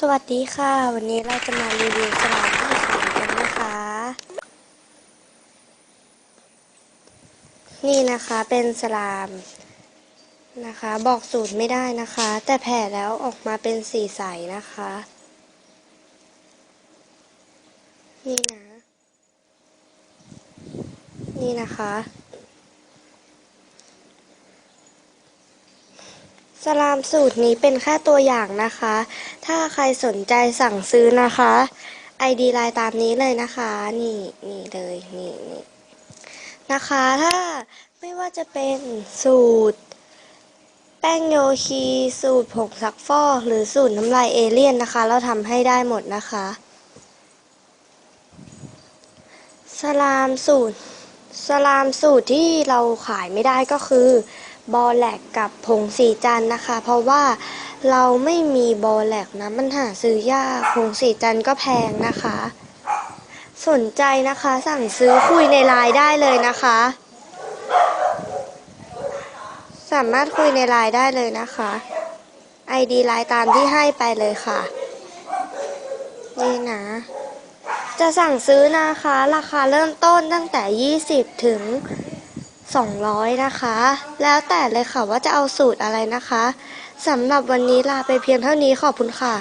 สวัสดีค่ะ วันนี้เราจะมารีวิวสลามที่ขายกันนะคะ นี่นะคะเป็นสลามนะคะ บอกสูตรไม่ได้นะคะ แต่แผ่แล้วออกมาเป็นสีใสนะคะ นี่นะ นี่นะคะ สลามสูตรนี้เป็นแค่ตัวอย่างนะคะ ถ้าใครสนใจสั่งซื้อนะคะ ID ไลน์ตามนี้เลยนะคะ นี่นี่เลยนี่นี่นะคะ ถ้าไม่ว่าจะเป็นสูตร แป้งโยคี สูตรผงซักฟอกหรือสูตรน้ำลายเอเลี่ยนนะคะ เราทำให้ได้หมดนะคะ สลามสูตร สลามสูตรที่เราขายไม่ได้ก็คือบอแหลกกับผงสีจันนะคะ เพราะว่าเราไม่มีบอแหลกนะมันหาซื้อยากผงสีจันก็แพงนะคะ สนใจนะคะสั่งซื้อคุยในไลน์ได้เลยนะคะ สามารถคุยในไลน์ได้เลยนะคะ ID ไลน์ตามที่ให้ไปเลยค่ะนี่นะ จะสั่งซื้อนะคะ ราคาเริ่มต้นตั้งแต่ 20 ถึง 200 นะคะ แล้วแต่เลยค่ะว่าจะเอาสูตรอะไรนะคะสำหรับวันนี้ลาไปเพียงเท่านี้ขอบคุณค่ะ